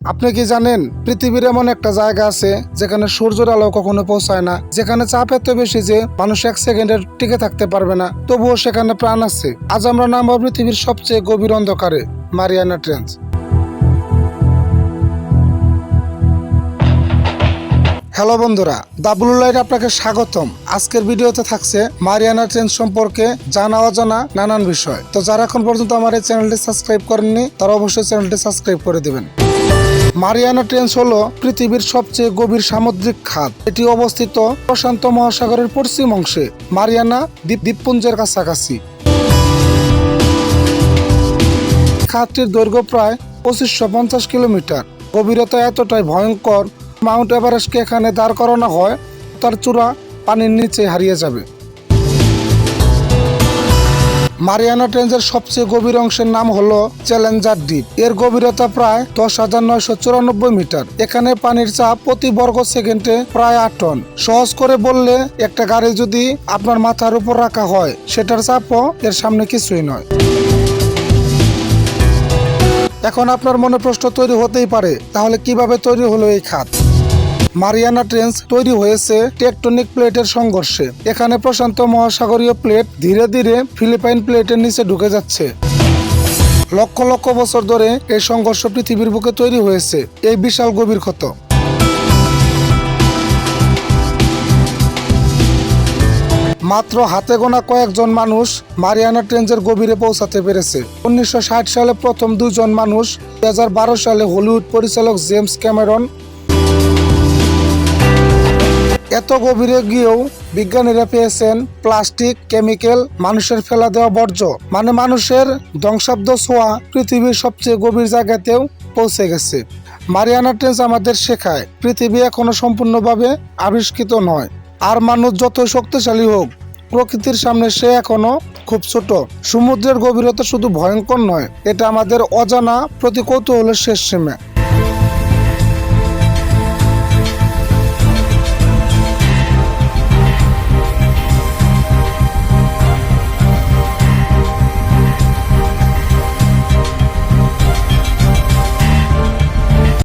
আপনি কি জানেন, পৃথিবীর এমন একটা জায়গা আছে যেখানে সূর্যের আলো কখনো পৌঁছায় না, যেখানে চাপ এত বেশি যে মানুষ এক সেকেন্ডের টিকে থাকতে পারবে না। তবুও সেখানে প্রাণ আছে। আজ আমরা নামবো পৃথিবীর সবচেয়ে গভীর অন্ধকারে, মারিয়ানা ট্রেঞ্চ হ্যালো বন্ধুরা দাবুল লাইট আপনাকে স্বাগতম। আজকের ভিডিওতে থাকছে মারিয়ানা ট্রেঞ্চ সম্পর্কে জানা অজানা নানান বিষয়। তো যারা এখন পর্যন্ত আমার এই চ্যানেলটি সাবস্ক্রাইব করেননি, তারা অবশ্যই চ্যানেলটি সাবস্ক্রাইব করে দিবেন। মারিয়ানা ট্রেঞ্চ হলো পৃথিবীর সবচেয়ে গভীর সামুদ্রিক খাত। এটি অবস্থিত প্রশান্ত মহাসাগরের পশ্চিম অংশে, মারিয়ানা দ্বীপ দ্বীপপুঞ্জের কাছাকাছি। খাতটির দৈর্ঘ্য প্রায় পঁচিশশো পঞ্চাশ কিলোমিটার। গভীরতা এতটাই ভয়ঙ্কর, মাউন্ট এভারেস্টকে এখানে দাঁড় করানো হয়, তার চূড়া পানির নিচে হারিয়ে যাবে। মারিয়ানা ট্রেঞ্জের সবচেয়ে গভীর অংশের নাম হলো চ্যালেঞ্জার দ্বীপ। এর গভীরতা প্রায় দশ হাজার নয়শো চুরানব্বই মিটার। এখানে পানির চাপ প্রতি বর্গ সেকেন্ডে প্রায় আট টন। সহজ করে বললে, একটা গাড়ি যদি আপনার মাথার উপর রাখা হয়, সেটার চাপও এর সামনে কিছুই নয়। এখন আপনার মনে প্রশ্ন তৈরি হতেই পারে, তাহলে কীভাবে তৈরি হলো এই খাত? মারিয়ানা ট্রেন্স তৈরি হয়েছে টেকটনিক প্লেটের সংঘর্ষে। এখানে প্রশান্ত মহাসাগরীয় প্লেট ধীরে ধীরে ফিলিপাইন প্লেটের নিচে ঢুকে যাচ্ছে। লক্ষ লক্ষ বছর ধরে এই সংঘর্ষ পৃথিবীর বুকে তৈরি হয়েছে। এই বিশাল গভীর ক্ষত। মাত্র হাতে গোনা কয়েকজন মানুষ মারিয়ানা ট্রেঞ্জের গভীরে পৌঁছাতে পেরেছে। উনিশশো ষাট সালে প্রথম দুজন মানুষ দু হাজার বারো সালে হলিউড পরিচালক জেমস ক্যামেরন এত গভীরে গিয়েও বিজ্ঞানীরা পেয়েছেন প্লাস্টিক, কেমিক্যাল, মানুষের ফেলা দেওয়া বর্জ্য। মানে মানুষের ধ্বংসাব্দ ছোঁয়া পৃথিবীর সবচেয়ে গভীর জায়গাতেও পৌঁছে গেছে। মারিয়ানা ট্রেন্স আমাদের শেখায়, পৃথিবী এখনও সম্পূর্ণভাবে আবিষ্কৃত নয়। আর মানুষ যতই শক্তিশালী হোক, প্রকৃতির সামনে সে এখনও খুব ছোট। সমুদ্রের গভীরতা শুধু ভয়ঙ্কর নয়, এটা আমাদের অজানা প্রতি কৌতূহলের শেষ সীমা।